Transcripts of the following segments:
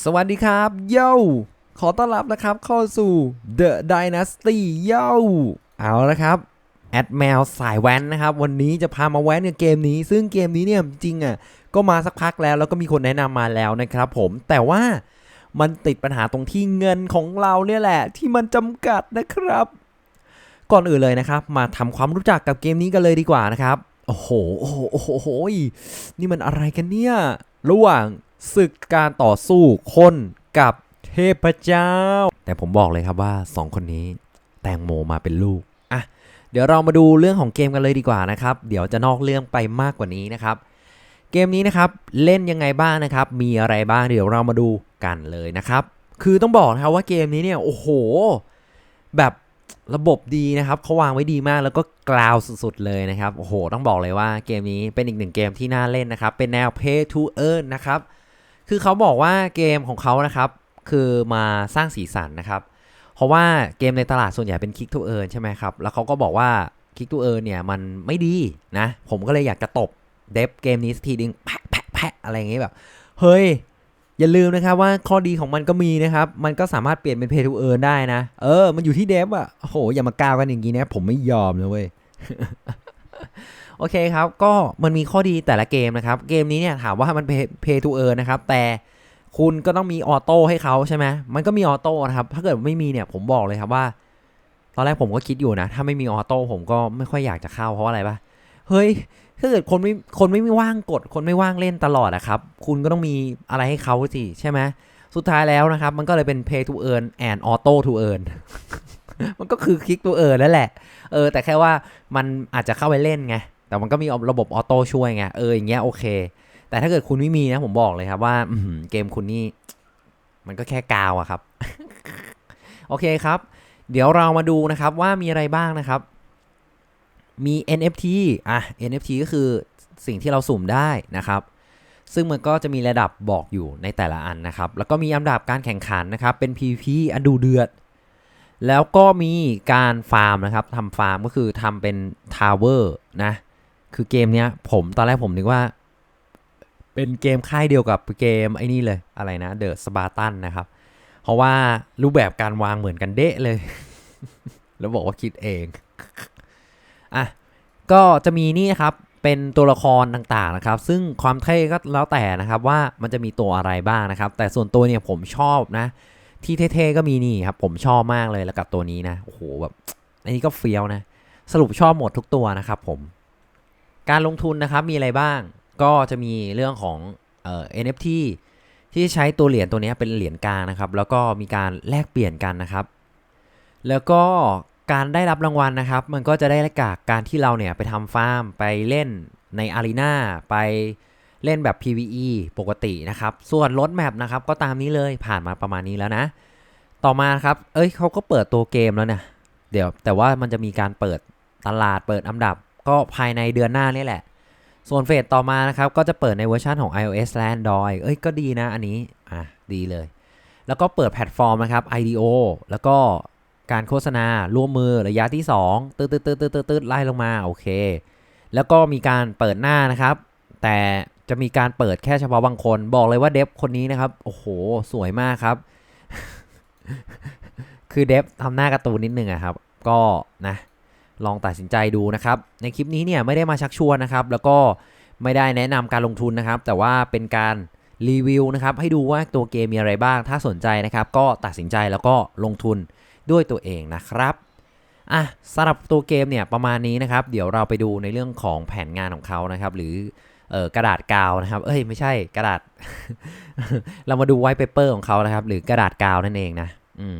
สวัสดีครับโยขอต้อนรับนะครับเข้าสู่ The Dynasty โยเอาละครับแอดแมวสายแว้นนะครับ วันนี้จะพามาแว้นกับเกมนี้ ซึ่งเกมนี้เนี่ยจริงอะก็มาสักพักแล้วแล้วก็มีคนแนะนำมาแล้วนะครับผมแต่ว่ามันติดปัญหาตรงที่เงินของเราเนี่ยแหละ ที่มันจำกัดนะครับ ก่อนอื่นเลยนะครับ มาทำความรู้จักกับเกมนี้กันเลยดีกว่านะครับโอ้โหโอ้โหโอ้โหโอ้โหนี่มันอะไรกันเนี่ยระหว่าง ศึกการต่อสู้คนกับเทพเจ้า แต่ผมบอกเลยครับว่า 2 คนนี้แตงโมมาเป็นลูกอะเดี๋ยวเรามาดูเรื่องของเกมกันเลยดีกว่านะครับ เดี๋ยวจะนอกเรื่องไปมากกว่านี้นะครับ เกมนี้นะครับเล่นยังไงบ้างนะครับ มีอะไรบ้างเดี๋ยวเรามาดูกันเลยนะครับ คือต้องบอกนะครับว่าเกมนี้เนี่ยโอ้โห แบบระบบดีนะครับเขาวางไว้ดีมากแล้วก็กราวสุดๆเลยนะครับโอ้โห ต้องบอกเลยว่าเกมนี้เป็นอีกหนึ่งเกมที่น่าเล่นนะครับ เป็นแนว pay to earn นะครับ คือเขาบอกว่าเกมของเขานะครับ คือมาสร้างสีสันนะครับ เพราะว่าเกมในตลาดส่วนใหญ่เป็น Kick to Earn ใช่ไหมครับ แล้วเขาก็บอกว่า Kick to Earn เนี่ยมันไม่ดีนะ ผมก็เลยอยากจะตบเดฟเกมนี้สักทีนึงแพะแพะแพะอะไรอย่างเงี้ยแบบ เฮ้ย อย่าลืมนะครับว่าข้อดีของมันก็มีนะครับ มันก็สามารถเปลี่ยนเป็น Pay to Earn ได้นะ เออ มันอยู่ที่เดฟอะโอ้โห อย่ามาก้าวกันอย่างนี้นะ ผมไม่ยอมเลยเว้ย โอเคครับ ก็มันมีข้อดีแต่ละเกมนะครับ เกมนี้เนี่ยถามว่ามัน pay, pay to earn นะครับ แต่คุณก็ต้องมีออโต้ให้เขาใช่ไหมมันก็มีออโต้นะครับ ถ้าเกิดไม่มีเนี่ยผมบอกเลยครับว่า ตอนแรกผมก็คิดอยู่นะ ถ้าไม่มีออโต้ผมก็ไม่ค่อยอยากจะเข้าเพราะอะไรปะเฮ้ย ถ้าเกิดคนไม่คนไม่ว่างกด คนไม่ว่างเล่นตลอดอะครับ คุณก็ต้องมีอะไรให้เขาสิใช่ไหมสุดท้ายแล้วนะครับ มันก็เลยเป็น pay to earn and auto to earn มันก็คือคลิก to earn นั่นแหละ เออ แต่แค่ว่ามันอาจจะเข้าไปเล่นไง แต่มันก็มีระบบออโต้ช่วยไงเอออย่างเงี้ยโอเค แต่ถ้าเกิดคุณไม่มีนะผมบอกเลยครับว่าอืเกมคุณนี่มันก็แค่กาวอะครับ โอเคครับ เดี๋ยวเรามาดูนะครับว่ามีอะไรบ้างนะครับ มี NFT อะ NFT ก็คือสิ่งที่เราสุ่มได้นะครับ ซึ่งมันก็จะมีระดับบอกอยู่ในแต่ละอันนะครับ แล้วก็มีอันดับการแข่งขันนะครับ เป็น PVP อันดูเดือด แล้วก็มีการฟาร์มนะครับทำฟาร์มก็คือทำเป็นทาวเวอร์นะ คือเกมเนี้ย ผมตอนแรกผมนึกว่า เป็นเกมค่ายเดียวกับเกมไอ้นี่เลยอะไรนะเดอะสบาร์ตันนะครับ เพราะว่ารูปแบบการวางเหมือนกันเดะเลย แล้วบอกว่าคิดเองอะก็จะมีนี่นะครับเป็นตัวละครต่างๆนะครับ ซึ่งความเท่ก็แล้วแต่นะครับว่ามันจะมีตัวอะไรบ้างนะครับ แต่ส่วนตัวเนี่ยผมชอบนะ ที่เท่ๆก็มีนี่ครับ ผมชอบมากเลยแล้วกับตัวนี้นะโอ้โหแบบอันนี้ก็เฟี้ยวนะ สรุปชอบหมดทุกตัวนะครับผม การลงทุนนะครับมีอะไรบ้าง ก็จะมีเรื่องของเอ่อ NFT ที่ใช้ตัวเหรียญตัวนี้เป็นเหรียญกลางนะครับ แล้วก็มีการแลกเปลี่ยนกันนะครับ แล้วก็การได้รับรางวัลนะครับ มันก็จะได้จากการที่เราเนี่ยไปทำฟาร์มไปเล่นในอารีนาไปเล่นแบบ PVE ปกตินะครับ ส่วนรถแมพนะครับก็ตามนี้เลยผ่านมาประมาณนี้แล้วนะ ต่อมาครับ เอ้ยเขาก็เปิดตัวเกมแล้วเนี่ยเดี๋ยวแต่ว่ามันจะมีการเปิดตลาดเปิดอันดับ ก็ภายในเดือนหน้านี่แหละ ส่วนเฟสต่อมานะครับ ก็จะเปิดในเวอร์ชันของ iOS และ Android เอ้ยก็ดีนะอันนี้ อะ ดีเลย แล้วก็เปิดแพลตฟอร์มนะครับ IDO แล้วก็การโฆษณาร่วมมือระยะที่ 2ตืดตืดตืดตืดตืดไล่ลงมา โอเค แล้วก็มีการเปิดหน้านะครับ แต่จะมีการเปิดแค่เฉพาะบางคน บอกเลยว่าเดฟคนนี้นะครับ โอ้โห สวยมากครับ คือเดฟทำหน้าการ์ตูนนิดนึงอะครับ ก็นะ ลองตัดสินใจดูนะครับ ในคลิปนี้เนี่ยไม่ได้มาชักชวนนะครับ แล้วก็ไม่ได้แนะนำการลงทุนนะครับ แต่ว่าเป็นการรีวิวนะครับ ให้ดูว่าตัวเกมมีอะไรบ้าง ถ้าสนใจนะครับ ก็ตัดสินใจแล้วก็ลงทุนด้วยตัวเองนะครับอะสำหรับตัวเกมเนี่ยประมาณนี้นะครับ เดี๋ยวเราไปดูในเรื่องของแผนงานของเขานะครับ หรือเออกระดาษกาวนะครับ เอ้ยไม่ใช่กระดาษ เรามาดูไวท์เปเปอร์ของเขานะครับ หรือกระดาษกาวนั่นเองนะ อืม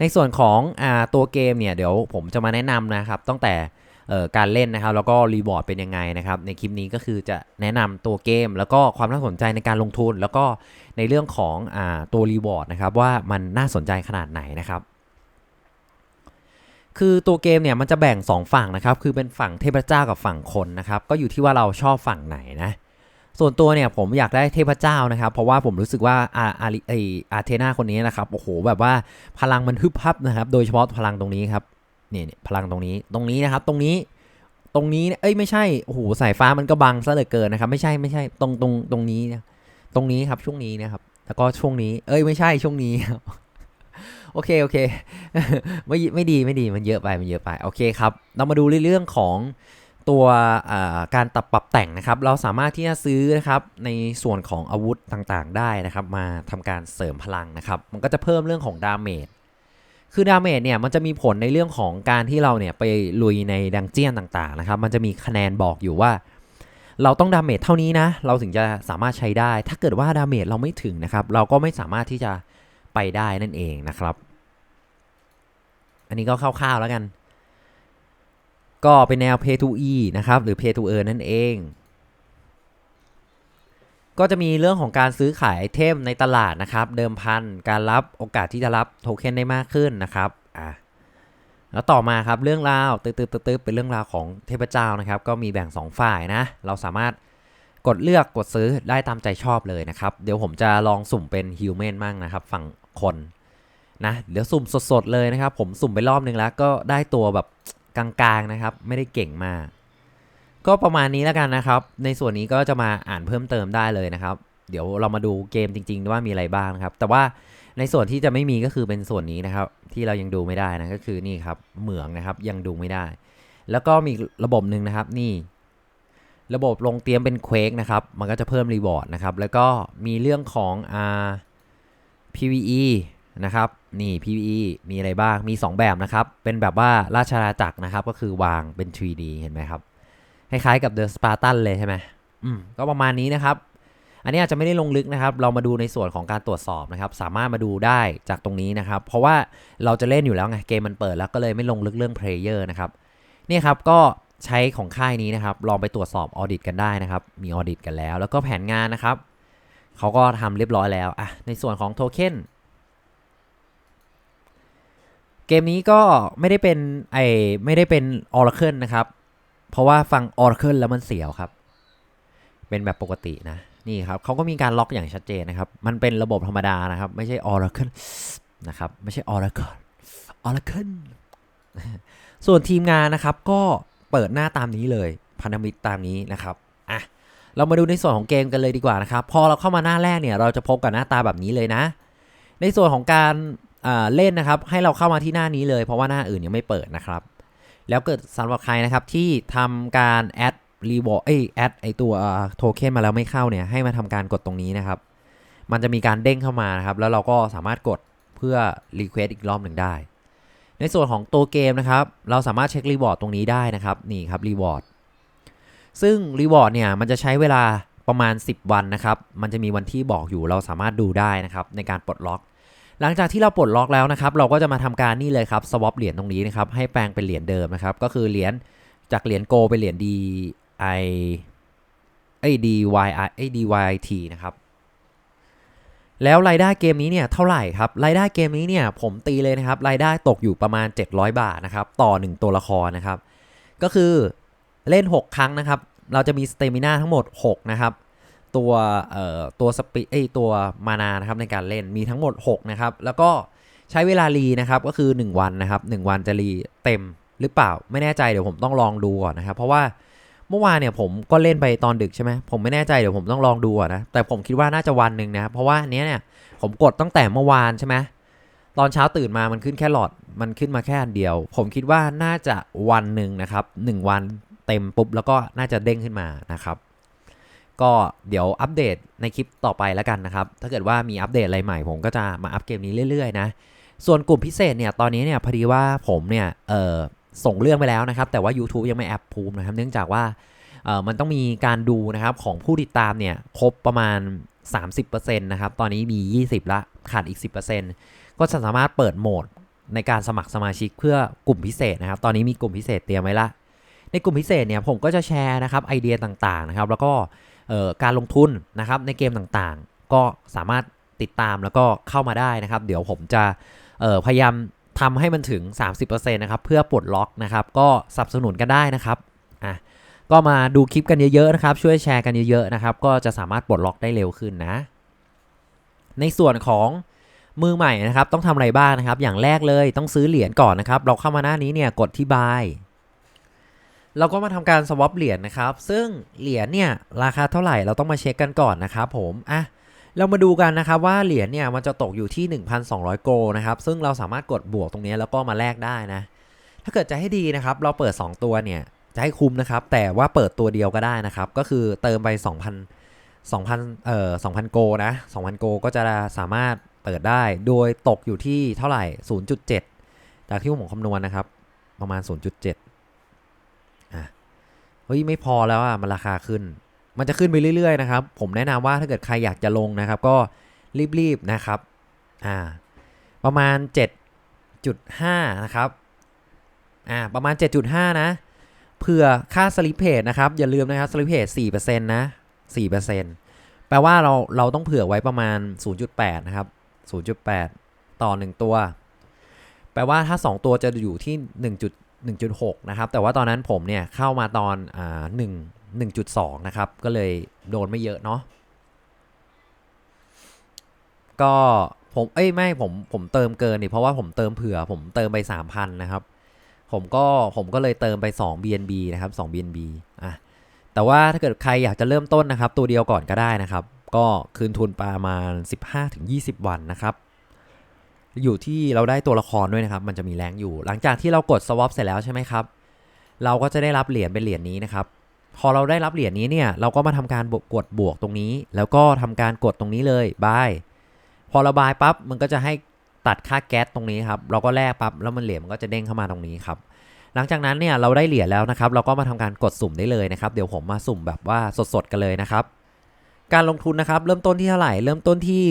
ในส่วนของอตัวเกมเนี่ยเดี๋ยวผมจะมาแนะนำนะครับตั้งแต่การเล่นนะครับแล้วก็รีบอร์ดเป็นยังไงนะครับในคลิปนี้ก็คือจะแนะนำตัวเกม แล้วก็ความน่าสนใจในการลงทุน แล้วก็ในเรื่องของอตัวรีบอร์ดนะครับว่ามันน่าสนใจขนาดไหนนะครับ คือตัวเกมเนี่ยมันจะแบ่ง 2 ฝั่งนะครับคือเป็นฝั่งเทพเจ้ากับฝั่งคนนะครับก็อยู่ที่ว่าเราชอบฝั่งไหนนะ ส่วนตัวเนี่ยผมอยากได้เทพเจ้านะครับ เพราะว่าผมรู้สึกว่าอาอาริไออาเทนาคนนี้นะครับโอ้โหแบบว่าพลังมันฮึบฮับนะครับ โดยเฉพาะพลังตรงนี้ครับเนี่ยเนี่ยพลังตรงนี้ตรงนี้นะครับ ตรงนี้ตรงนี้เอ้ยไม่ใช่โอ้โหสายฟ้ามันก็บังซะเหลือเกินนะครับ ไม่ใช่ไม่ใช่ตรงตรงตรงนี้นี่ยตรงนี้ครับช่วงนี้นะครับ แล้วก็ช่วงนี้ เอ้ยไม่ใช่ช่วงนี้โอเคโอเคไม่ไม่ดีไม่ดีมันเยอะไปมันเยอะไปโอเคครับ เรามาดูเรื่องของ ตัวการตัดปรับแต่งนะครับ เราสามารถที่จะซื้อนะครับในส่วนของอาวุธต่างๆ ได้นะครับ มาทำการเสริมพลังนะครับ มันก็จะเพิ่มเรื่องของดาเมจคือดาเมจเนี่ยมันจะมีผลในเรื่องของการที่เราเนี่ยไปลุยในดังเจียนต่างๆนะครับ มันจะมีคะแนนบอกอยู่ว่า เราต้องดาเมจเท่านี้นะ เราถึงจะสามารถใช้ได้ ถ้าเกิดว่าดาเมจเราไม่ถึงนะครับ เราก็ไม่สามารถที่จะไปได้นั่นเองนะครับ อันนี้ก็คร่าวๆแล้วกัน ก็เป็นแนว pay to e นะครับ หรือ pay to earn นั่นเอง ก็จะมีเรื่องของการซื้อขายไอเทมในตลาดนะครับ เดิมพันการรับโอกาสที่จะรับโทเค็นได้มากขึ้นนะครับอะแล้วต่อมาครับเรื่องราวตึ๊บตึ๊บตึ๊บเป็นเรื่องราวของเทพเจ้านะครับ ก็มีแบ่ง 2 ฝ่ายนะ เราสามารถกดเลือกกดซื้อได้ตามใจชอบเลยนะครับ เดี๋ยวผมจะลองสุ่มเป็นฮิวแมนมั่งนะครับ ฝั่งคนนะเดี๋ยวสุ่มสดๆเลยนะครับ ผมสุ่มไปรอบนึงแล้วก็ได้ตัวแบบ กลางๆนะครับ ไม่ได้เก่งมาก ก็ประมาณนี้แล้วกันนะครับ ในส่วนนี้ก็จะมาอ่านเพิ่มเติมได้เลยนะครับ เดี๋ยวเรามาดูเกมจริง ๆ ว่ามีอะไรบ้างนะครับ แต่ว่าในส่วนที่จะไม่มีก็คือเป็นส่วนนี้นะครับ ที่เรายังดูไม่ได้นะก็คือนี่ครับเหมืองนะครับยังดูไม่ได้ แล้วก็มีระบบหนึ่งนะครับนี่ ระบบลงเตรียมเป็นเควกนะครับ มันก็จะเพิ่มรีวอร์ดนะครับ แล้วก็มีเรื่องของอ่า PVE นะครับ นี่ PVE มีอะไรบ้าง มี 2 แบบนะครับ เป็นแบบว่าราชอาณาจักรนะครับ ก็คือวางเป็น 3D เห็นไหมครับ คล้ายๆกับ The Spartan เลยใช่ไหมอืม ก็ประมาณนี้นะครับ อันนี้อาจจะไม่ได้ลงลึกนะครับ เรามาดูในส่วนของการตรวจสอบนะครับ สามารถมาดูได้จากตรงนี้นะครับ เพราะว่าเราจะเล่นอยู่แล้วไง เกมมันเปิดแล้วก็เลยไม่ลงลึกเรื่อง Player นะครับ นี่ครับ ก็ใช้ของค่ายนี้นะครับ ลองไปตรวจสอบออดิตกันได้นะครับ มีออดิตกันแล้ว แล้วก็แผนงานนะครับ เขาก็ทำเรียบร้อยแล้ว อะ ในส่วนของโทเค็น เกมนี้ก็ไม่ได้เป็นไอไม่ได้เป็น Oracle นะครับ เพราะว่าฟัง Oracle แล้วมันเสียวครับ เป็นแบบปกตินะ นี่ครับเขาก็มีการล็อกอย่างชัดเจนนะครับ มันเป็นระบบธรรมดานะครับ ไม่ใช่ Oracle นะครับ ไม่ใช่ Oracle Oracle ส่วนทีมงานนะครับก็เปิดหน้าตามนี้เลยพันธมิตรตามนี้นะครับอะเรามาดูในส่วนของเกมกันเลยดีกว่านะครับ พอเราเข้ามาหน้าแรกเนี่ย เราจะพบกับหน้าตาแบบนี้เลยนะ ในส่วนของการ เล่นนะครับ ให้เราเข้ามาที่หน้านี้เลย เพราะว่าหน้าอื่นยังไม่เปิดนะครับ แล้วเกิดสำหรับใครนะครับที่ทำการแอดรีวอร์เอ้แอดไอตัวโทเค็นมาแล้วไม่เข้าเนี่ยให้มาทำการกดตรงนี้นะครับ มันจะมีการเด้งเข้ามานะครับ แล้วเราก็สามารถกดเพื่อรีเควสอีกรอบหนึ่งได้ ในส่วนของตัวเกมนะครับ เราสามารถเช็ครีวอร์ดตรงนี้ได้นะครับนี่ครับรีวอร์ดซึ่งรีวอร์ดเนี่ยมันจะใช้เวลาประมาณ 10 วันนะครับ มันจะมีวันที่บอกอยู่เราสามารถดูได้นะครับในการปลดล็อก หลังจากที่เราปลดล็อกแล้วนะครับ เราก็จะมาทำการนี่เลยครับ swap เหรียญตรงนี้นะครับ ให้แปลงเป็นเหรียญเดิมนะครับ ก็คือเหรียญจากเหรียญโกเป็นเหรียญ D I ไอ้ D Y I ไอ้ D Y T นะครับแล้วรายได้เกมนี้เนี่ยเท่าไหร่ครับรายได้เกมนี้เนี่ยผมตีเลยนะครับรายได้ตกอยู่ประมาณ 700 บาทนะครับต่อ 1 ตัวละครนะครับ ก็คือเล่น 6 ครั้งนะครับ เราจะมีสเตมินาทั้งหมด 6 นะครับ ตัวเอ่อตัวสปีไอตัวมานานะครับในการเล่นมีทั้งหมด 6 นะครับ แล้วก็ใช้เวลารีนะครับก็คือ 1 วันนะครับ 1 วันจะรีเต็มหรือเปล่าไม่แน่ใจเดี๋ยวผมต้องลองดูก่อนนะครับ เพราะว่าเมื่อวานเนี่ยผมก็เล่นไปตอนดึกใช่ไหมผมไม่แน่ใจเดี๋ยวผมต้องลองดูก่อนนะแต่ผมคิดว่าน่าจะวันหนึ่งนะครับเพราะว่าเนี้ยเนี่ยผมกดตั้งแต่เมื่อวานใช่ไหมตอนเช้าตื่นมามันขึ้นแค่หลอดมันขึ้นมาแค่อันเดียว ผมคิดว่าน่าจะวันหนึ่งนะครับหนึ่งวันเต็มปุ๊บแล้วก็น่าจะเด้งขึ้นมานะครับ ก็เดี๋ยวอัปเดตในคลิปต่อไปแล้วกันนะครับ ถ้าเกิดว่ามีอัปเดตอะไรใหม่ผมก็จะมาอัปเกมนี้เรื่อยๆนะ ส่วนกลุ่มพิเศษเนี่ยตอนนี้เนี่ยพอดีว่าผมเนี่ยเออส่งเรื่องไปแล้วนะครับ แต่ว่า YouTube ยังไม่แอปพูมนะครับ เนื่องจากว่าเออมันต้องมีการดูนะครับของผู้ติดตามเนี่ยครบประมาณ 30%นะครับ ตอนนี้มี 20 ละ ขาดอีก 10%ก็จะสามารถเปิดโหมดในการสมัครสมาชิกเพื่อกลุ่มพิเศษนะครับ ตอนนี้มีกลุ่มพิเศษเตรียมไว้ละ ในกลุ่มพิเศษเนี่ยผมก็จะแชร์นะครับไอเดียต่างๆนะครับ แล้วก็ การลงทุนนะครับในเกมต่างๆ ก็สามารถติดตามแล้วก็เข้ามาได้นะครับ เดี๋ยวผมจะพยายามทำให้มันถึง 30%นะครับเพื่อปลดล็อกนะครับก็สนับสนุนกันได้นะครับอะก็มาดูคลิปกันเยอะๆนะครับ ช่วยแชร์กันเยอะๆนะครับ ก็จะสามารถปลดล็อกได้เร็วขึ้นนะ ในส่วนของมือใหม่นะครับ ต้องทำอะไรบ้างนะครับ อย่างแรกเลยต้องซื้อเหรียญก่อนนะครับ เราเข้ามาหน้านี้เนี่ยกดที่ buy เราก็มาทำการ swap เหรียญนะครับ ซึ่งเหรียญเนี่ยราคาเท่าไหร่เราต้องมาเช็คกันก่อนนะครับผมอะเรามาดูกันนะครับว่าเหรียญเนี่ยมันจะตกอยู่ที่ 1,200 โกนะครับ ซึ่งเราสามารถกดบวกตรงนี้แล้วก็มาแลกได้นะ ถ้าเกิดจะให้ดีนะครับ เราเปิด 2 ตัวเนี่ยจะให้คุ้มนะครับ แต่ว่าเปิดตัวเดียวก็ได้นะครับ ก็คือเติมไป 2,000 2,000เอ่อ2,000 โกนะ 2,000 โกก็จะสามารถเปิดได้ โดยตกอยู่ที่เท่าไหร่ 0.7 จากที่ผมคำนวณนะครับ ประมาณ 0.7 เฮ้ยไม่พอแล้วอะมันราคาขึ้น มันจะขึ้นไปเรื่อยๆนะครับ ผมแนะนำว่าถ้าเกิดใครอยากจะลงนะครับ ก็รีบๆนะครับอ่าประมาณ 7.5 นะครับอ่าประมาณ 7.5 นะเผื่อค่าสลิปเพจนะครับ อย่าลืมนะครับสลิปเพจ4%นะ4%แปลว่าเราเราต้องเผื่อไว้ประมาณ 0.8 นะครับ 0.8 ต่อ 1 ตัว แปลว่าถ้า 2 ตัวจะอยู่ที่ 1. 1.6 นะครับ แต่ว่าตอนนั้นผมเนี่ยเข้ามาตอนอ่า1 1.2นะครับ ก็เลยโดนไม่เยอะเนาะก็ผมเอ้ยไม่ผมผมเติมเกินนี่เพราะว่าผมเติมเผื่อผมเติมไป 3,000 นะครับ ผมก็ผมก็เลยเติมไป 2 BNB นะครับ 2 BNB อะแต่ว่าถ้าเกิดใครอยากจะเริ่มต้นนะครับ ตัวเดียวก่อนก็ได้นะครับ ก็คืนทุนประมาณ 15-20 วันนะครับ อยู่ที่เราได้ตัวละครด้วยนะครับ มันจะมีแรงอยู่ หลังจากที่เรากด swap เสร็จแล้วใช่ไหมครับ เราก็จะได้รับเหรียญเป็นเหรียญนี้นะครับ พอเราได้รับเหรียญนี้เนี่ย เราก็มาทำการกดบวกตรงนี้ แล้วก็ทำการกดตรงนี้เลยบาย พอเราบายปั๊บ มันก็จะให้ตัดค่าแก๊สตรงนี้ครับ เราก็แลกปั๊บ แล้วมันเหรียญมันก็จะเด้งเข้ามาตรงนี้ครับ หลังจากนั้นเนี่ย เราได้เหรียญแล้วนะครับ เราก็มาทำการกดสุ่มได้เลยนะครับ เดี๋ยวผมมาสุ่มแบบว่าสดๆกันเลยนะครับ การลงทุนนะครับ เริ่มต้นที่เท่าไหร่ เริ่มต้นที่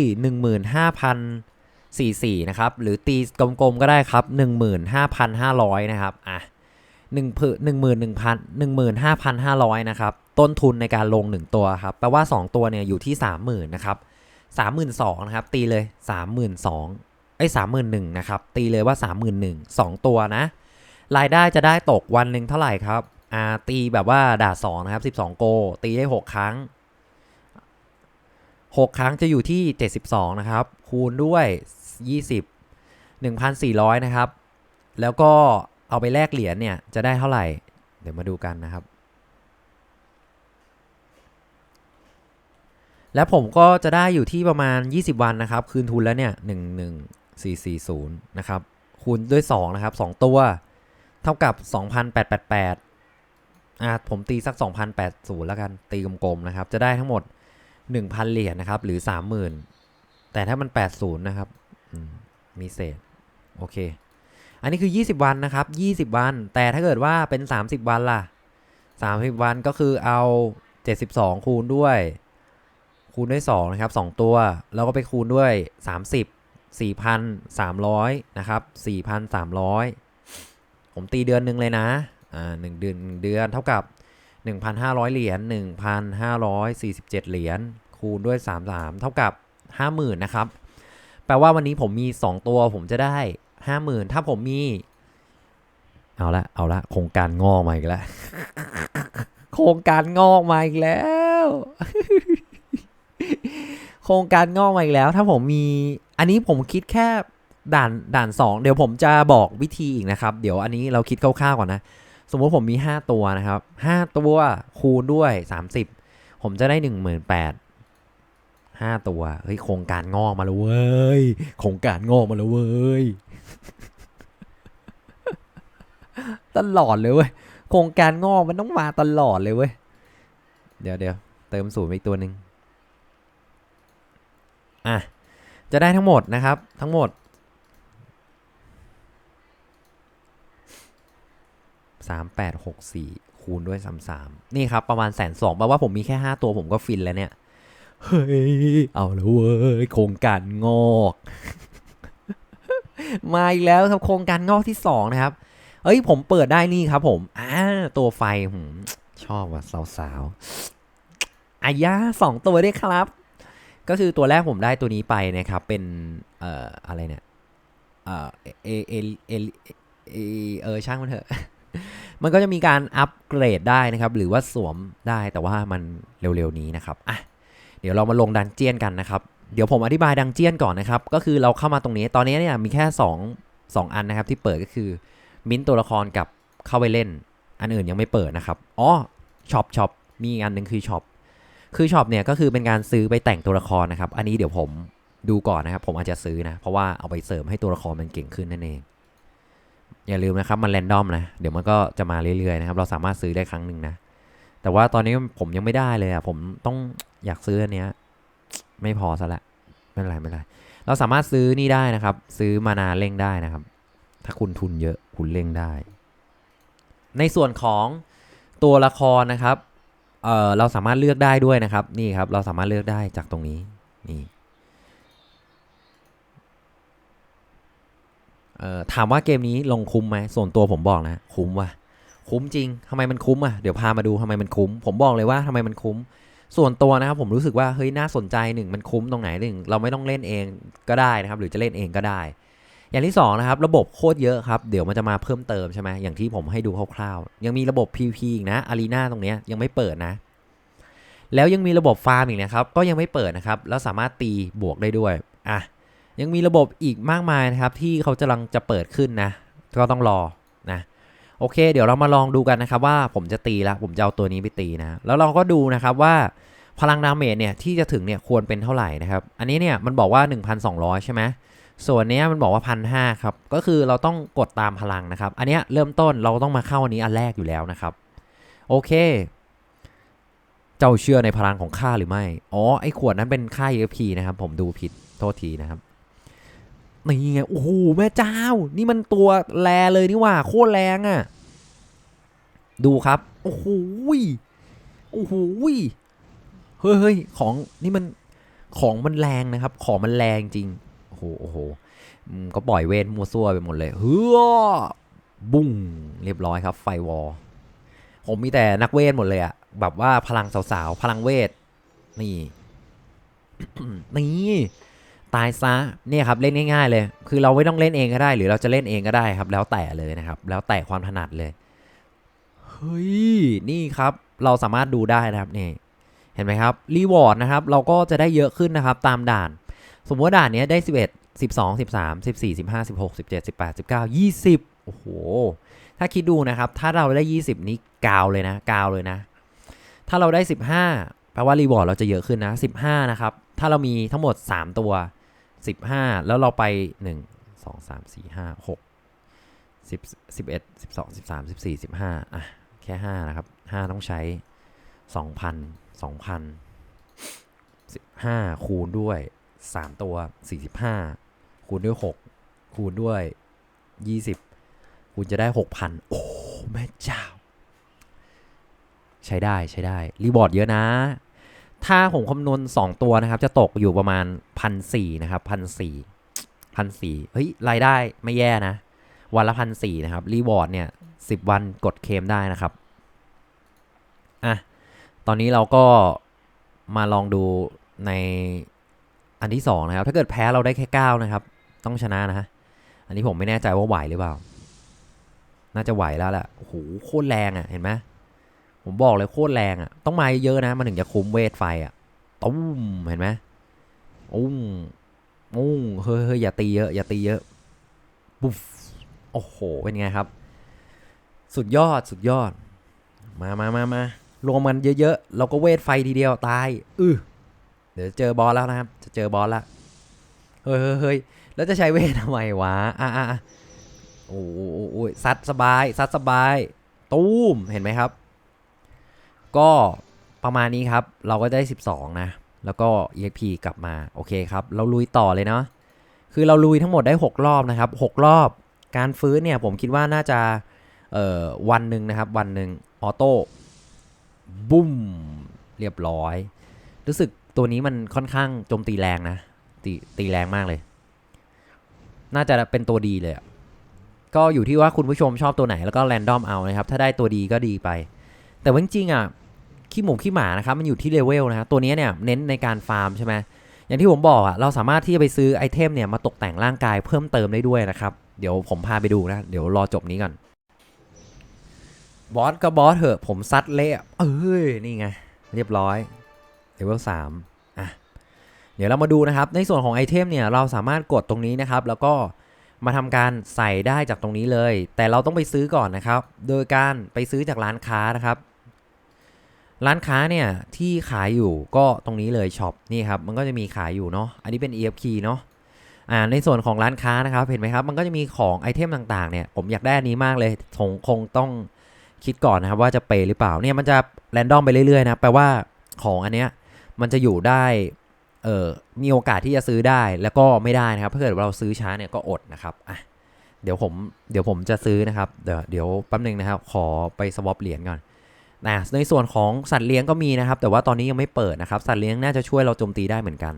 44นะครับหรือตีกลมๆก็ได้ครับ 15,500นะครับอะหนึ่งพืหนึ่งหมื่นหนึ่งพันหนึ่งหมื่นห้าพันห้าร้อยนะครับต้นทุนในการลง 1 ตัวครับแปลว่า 2 ตัวเนี่ยอยู่ที่ 30,000นะครับ32,000นะครับตีเลย 32,000ไอ้สามหมื่นหนึ่งนะครับตีเลยว่า 31,000 2 ตัวนะ รายได้จะได้ตกวันหนึ่งเท่าไหร่ครับอ่าตีแบบว่าด่าสองนะครับ 12 โก ตีได้ 6 ครั้ง 6 ครั้งจะอยู่ที่ 72 นะครับ คูณด้วย 20 1,400 นะครับ แล้วก็เอาไปแลกเหรียญเนี่ย จะได้เท่าไหร่ เดี๋ยวมาดูกันนะครับ แล้วผมก็จะได้อยู่ที่ประมาณ 20 วันนะครับ คืนทุนแล้วเนี่ย 11440 นะครับ คูณด้วย 2 นะครับ 2 ตัว เท่ากับ 2,888อ่าผมตีสัก 2,080 แล้วกัน ตีกลมๆนะครับ จะได้ทั้งหมด 1,000 เหรียญนะครับ หรือ 30,000 แต่ถ้ามัน 80 นะครับ มีเศษ โอเค อันนี้คือ 20 วันนะครับ 20 วัน แต่ถ้าเกิดว่าเป็น 30 วันล่ะ 30 วันก็คือเอา 72 คูณด้วย คูณด้วย 2 นะครับ 2 ตัว แล้วก็ไปคูณด้วย 30 4,300 นะครับ 4,300 ผมตีเดือนหนึ่งเลยนะ อ่าหนึ่งเดือนหนึ่งเดือนเท่ากับ 1,500 เหรียญ1,547 เหรียญคูณด้วย 33 เท่ากับ 50,000 นะครับ แปลว่าวันนี้ผมมี 2 ตัวผมจะได้50,000ถ้าผมมี เอาละเอาละโครงการงอกมาอีกแล้วโครงการงอกมาอีกแล้ว โครงการงอกมาอีกแล้ว ถ้าผมมี อันนี้ผมคิดแค่ด่านด่าน 2 เดี๋ยวผมจะบอกวิธีอีกนะครับ เดี๋ยวอันนี้เราคิดคร่าวๆก่อนนะ สมมติผมมี 5 ตัวนะครับ 5 ตัวคูณด้วย 30 ผมจะได้ 18,000 5ตัวเฮ้ยโครงการงอกมาแล้วเว้ยโครงการงอกมาแล้วเว้ยตลอดเลยเว้ยโครงการงอกมันต้องมาตลอดเลยเว้ยเดี๋ยวเดี๋ยวเติมศูนย์อีกตัวหนึ่งอะจะได้ทั้งหมดนะครับทั้งหมดสามแปดหกสี่คูณด้วยสามสามนี่ครับ ประมาณแสนสองแปลว่าผมมีแค่ห้าตัวผมก็ฟินแล้วเนี่ย เฮ้ย เอาแล้วเว้ย โครงการงอก มาอีกแล้วครับโครงการงอกที่สองนะครับ เอ้ย ผมเปิดได้นี่ครับผมอ่าตัวไฟชอบว่ะสาวๆอายาสองตัวด้วยครับ ก็คือตัวแรกผมได้ตัวนี้ไปนะครับ เป็นเอ่ออะไรเนี่ยเอ่อเอเอเอเอเออช่างมันเถอะมันก็จะมีการอัปเกรดได้นะครับ หรือว่าสวมได้แต่ว่ามันเร็วๆนี้นะครับอะ เดี๋ยวเรามาลงดันเจียนกันนะครับ เดี๋ยวผมอธิบายดันเจียนก่อนนะครับ ก็คือเราเข้ามาตรงนี้ ตอนนี้เนี่ยมีแค่ 2 2 อันนะครับที่เปิดก็คือมิ้นตัวละครกับเข้าไปเล่น อันอื่นยังไม่เปิดนะครับ อ๋อช็อปช็อปมีอันหนึ่งคือช็อป คือช็อปเนี่ยก็คือเป็นการซื้อไปแต่งตัวละครนะครับ อันนี้เดี๋ยวผมดูก่อนนะครับ ผมอาจจะซื้อนะ เพราะว่าเอาไปเสริมให้ตัวละครมันเก่งขึ้นนั่นเอง อย่าลืมนะครับมันแรนดอมนะ เดี๋ยวมันก็จะมาเรื่อยๆนะครับ เราสามารถซื้อได้ครั้งหนึ่งนะ แต่ว่าตอนนี้ผมยังไม่ได้เลยอะ ผมต้อง อยากซื้ออันเนี้ยไม่พอซะละไม่เป็นไรไม่เป็นไรเราสามารถซื้อนี่ได้นะครับ ซื้อมานาเร่งได้นะครับ ถ้าคุณทุนเยอะคุณเร่งได้ ในส่วนของตัวละครนะครับเอ่อเราสามารถเลือกได้ด้วยนะครับนี่ครับ เราสามารถเลือกได้จากตรงนี้นี่เอ่อถามว่าเกมนี้ลงคุ้มไหมส่วนตัวผมบอกนะ คุ้มว่ะคุ้มจริงทำไมมันคุ้มอะเดี๋ยวพามาดูทำไมมันคุ้ม ผมบอกเลยว่าทำไมมันคุ้ม ส่วนตัวนะครับผมรู้สึกว่าเฮ้ยน่าสนใจหนึ่งมันคุ้มตรงไหนหนึ่งเราไม่ต้องเล่นเองก็ได้นะครับ หรือจะเล่นเองก็ได้ อย่างที่สองนะครับระบบโคตรเยอะครับ เดี๋ยวมันจะมาเพิ่มเติมใช่ไหมอย่างที่ผมให้ดูคร่าวๆ ยังมีระบบ PVP อีกนะอารีนาตรงเนี้ยยังไม่เปิดนะ แล้วยังมีระบบฟาร์มอีกนะครับ ก็ยังไม่เปิดนะครับ แล้วสามารถตีบวกได้ด้วยอะยังมีระบบอีกมากมายนะครับที่เขากำลังจะเปิดขึ้นนะ ก็ต้องรอนะ โอเค เดี๋ยวเรามาลองดูกันนะครับว่าผมจะตีแล้วผมจะเอาตัวนี้ไปตีนะแล้วเราก็ดูนะครับว่าพลังดาเมจเนี่ยที่จะถึงเนี่ยควรเป็นเท่าไหร่นะครับ อันนี้เนี่ยมันบอกว่า 1,200 ใช่ไหมส่วนเนี้ยมันบอกว่าพันห้าครับ ก็คือเราต้องกดตามพลังนะครับ อันเนี้ยเริ่มต้นเราต้องมาเข้าอันนี้อันแรกอยู่แล้วนะครับ โอเค เจ้าเชื่อในพลังของข้าหรือไม่ อ๋อ ไอ้ขวดนั้นเป็นค่า EFP นะครับ ผมดูผิด โทษทีนะครับ นี่ไงโอ้โหแม่เจ้า นี่มันตัวแรเลยนี่ว่าโคตรแรงอะ่ะ ดูครับ โอ้โหโอ้โหเฮ้ยเฮ้ยของนี่มันของมันแรงนะครับ ของมันแรงจริงโอ้โหโอ้โหก็ปล่อยเวทมัวซั่วไปหมดเลยเฮ้อบุ้งเรียบร้อยครับ ไฟวอลผมมีแต่นักเวทหมดเลยอะแบบว่าพลังสาวๆ พลังเวท นี่ นี่ ตายซะเนี่ยครับเล่นง่ายๆเลย คือเราไม่ต้องเล่นเองก็ได้ หรือเราจะเล่นเองก็ได้ครับ แล้วแต่เลยนะครับ แล้วแต่ความถนัดเลยเฮ้ยนี่ครับเราสามารถดูได้นะครับนี่เห็นไหมครับรีวอร์ดนะครับเราก็จะได้เยอะขึ้นนะครับตามด่าน สมมติว่าด่านเนี้ยได้ 11 12 13 14 15 16 17 18 19 20 โอ้โห ถ้าคิดดูนะครับ ถ้าเราได้ 20 นี้กาวเลยนะ กาวเลยนะ ถ้าเราได้ 15 แปลว่ารีวอร์ดเราจะเยอะขึ้นนะ 15 นะครับ ถ้าเรามีทั้งหมด 3 ตัว 15แล้วเราไป1 2 3 4 5 6 10 11 12 13 14 15อะ แค่5นะครับ5ต้องใช้2,000 2,000 15คูณด้วย3ตัว45คูณด้วย6คูณด้วย20คุณจะได้6,000โอ้แม่เจ้า ใช้ได้ใช้ได้ รีบอร์ดเยอะนะ ถ้าผมคำนวณ 2 ตัวนะครับ จะตกอยู่ประมาณพันสี่นะครับพันสี่พันสี่เฮ้ย รายได้ไม่แย่นะ วันละพันสี่นะครับ รีบอร์ดเนี่ยสิบวันกดเคมได้นะครับ อะ ตอนนี้เราก็มาลองดูในอันที่ 2 นะครับ ถ้าเกิดแพ้เราได้แค่ 9 นะครับ ต้องชนะนะฮะ อันนี้ผมไม่แน่ใจว่าไหวหรือเปล่า น่าจะไหวแล้วแหละโอ้โหโคตรแรงอะ่ะ เห็นไหม ผมบอกเลยโคตรแรงอะ่ะ ต้องมาเยอะนะ มันถึงจะคุ้มเวทไฟอะ่ะตุ้มเห็นไหมอุ้งอุ้งเฮ้ยเฮ้ยอย่าตีเยอะ อย่าตีเยอะปุ๊บโอ้โห เป็นไงครับ สุดยอดสุดยอด มามามามารวมกันเยอะๆ เราก็เวทไฟทีเดียวตาย อือเดี๋ยวเจอบอสแล้วนะครับ จะเจอบอสละ เฮ้ยเฮ้ยเฮ้ยแล้วจะใช้เวททำไมวะ อะอะโอ้โหโอ้โหซัดสบาย ซัดสบาย ตู้มเห็นไหมครับ ก็ประมาณนี้ครับ เราก็ได้ 12 นะ แล้วก็ EXP กลับมา โอเคครับ เราลุยต่อเลยเนาะ คือเราลุยทั้งหมดได้ 6 รอบนะครับ 6 รอบ การฟื้นเนี่ยผมคิดว่าน่าจะ เอ่อ วันหนึ่งนะครับ วันหนึ่งออโต้ บุ้ม เรียบร้อย รู้สึกตัวนี้มันค่อนข้างโจมตีแรงนะ ตีตีแรงมากเลย น่าจะเป็นตัวดีเลยก็อยู่ที่ว่าคุณผู้ชมชอบตัวไหนแล้วก็แรนดอมเอานะครับ ถ้าได้ตัวดีก็ดีไป แต่ว่าจริงๆอะ ขี้หมูขี้หมานะครับมันอยู่ที่เลเวลนะครับตัวนี้เนี่ยเน้นในการฟาร์มใช่ไหมอย่างที่ผมบอกอะเราสามารถที่จะไปซื้อไอเทมเนี่ยมาตกแต่งร่างกายเพิ่มเติมได้ด้วยนะครับเดี๋ยวผมพาไปดูนะเดี๋ยวรอจบนี้ก่อนบอสก็บอสเถอะผมซัดเละเอ้ยนี่ไงเรียบร้อยเลเวลสามอะเดี๋ยวเรามาดูนะครับ ในส่วนของไอเทมเนี่ยเราสามารถกดตรงนี้นะครับ แล้วก็มาทำการใส่ได้จากตรงนี้เลย แต่เราต้องไปซื้อก่อนนะครับ โดยการไปซื้อจากร้านค้านะครับ ร้านค้าเนี่ยที่ขายอยู่ก็ตรงนี้เลยช็อปนี่ครับมันก็จะมีขายอยู่เนาะอันนี้เป็น EFP เนาะอ่าในส่วนของร้านค้านะครับเห็นไหมครับมันก็จะมีของไอเทมต่างๆเนี่ยผมอยากได้อันนี้มากเลยคงคงต้องคิดก่อนนะครับว่าจะเปย์หรือเปล่าเนี่ยมันจะแรนดอมไปเรื่อยๆนะแปลว่าของอันเนี้ยมันจะอยู่ได้เออมีโอกาสที่จะซื้อได้แล้วก็ไม่ได้นะครับถ้าเกิดว่าเราซื้อช้าเนี่ยก็อดนะครับอะเดี๋ยวผมเดี๋ยวผมจะซื้อนะครับเดี๋ยวเดี๋ยวแป๊บนึงนะครับขอไปสวอปเหรียญก่อน นะในส่วนของสัตว์เลี้ยงก็มีนะครับ แต่ว่าตอนนี้ยังไม่เปิดนะครับ สัตว์เลี้ยงน่าจะช่วยเราโจมตีได้เหมือนกัน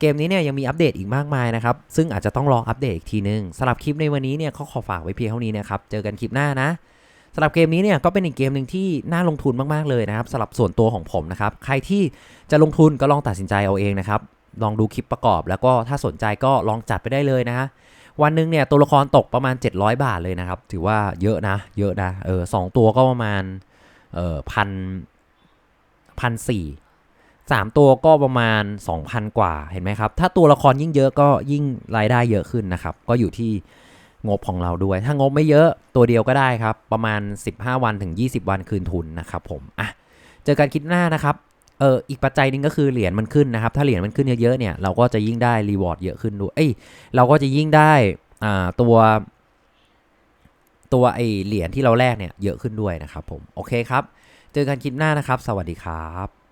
เกมนี้เนี่ยยังมีอัปเดตอีกมากมายนะครับ ซึ่งอาจจะต้องรออัปเดตอีกทีนึงสำหรับคลิปในวันนี้เนี่ยเขาขอฝากไว้เพียงเท่านี้นะครับ เจอกันคลิปหน้านะสำหรับเกมนี้เนี่ยก็เป็นอีกเกมหนึ่งที่น่าลงทุนมากๆเลยนะครับสำหรับส่วนตัวของผมนะครับ ใครที่จะลงทุนก็ลองตัดสินใจเอาเองนะครับ ลองดูคลิปประกอบ แล้วก็ถ้าสนใจก็ลองจัดไปได้เลยนะฮะวันหนึ่งเนี่ยตัวละครตกประมาณ 700 บาทเลยนะครับ ถือว่าเยอะนะ เยอะนะ เออสตัวก็ประมาณ เอ่อพันพันสี่สามตัวก็ประมาณ 2,000 กว่าเห็นไหมครับ ถ้าตัวละครยิ่งเยอะก็ยิ่งรายได้เยอะขึ้นนะครับ ก็อยู่ที่งบของเราด้วย ถ้างบไม่เยอะตัวเดียวก็ได้ครับ ประมาณ 15 วันถึง 20 วันคืนทุนนะครับผมอะเจอกันคลิดหน้านะครับเอออีกปัจจัยหนึงก็คือเหรียญมันขึ้นนะครับ ถ้าเหรียญมันขึ้นเยอะๆเนี่ยเราก็จะยิ่งได้รีวอร์ดเยอะขึ้นด้วยเอ้ยเราก็จะยิ่งได้อ่าตัว ตัวไอเหรียญที่เราแลกเนี่ยเยอะขึ้นด้วยนะครับผมโอเคครับ เจอกันคลิปหน้านะครับ สวัสดีครับ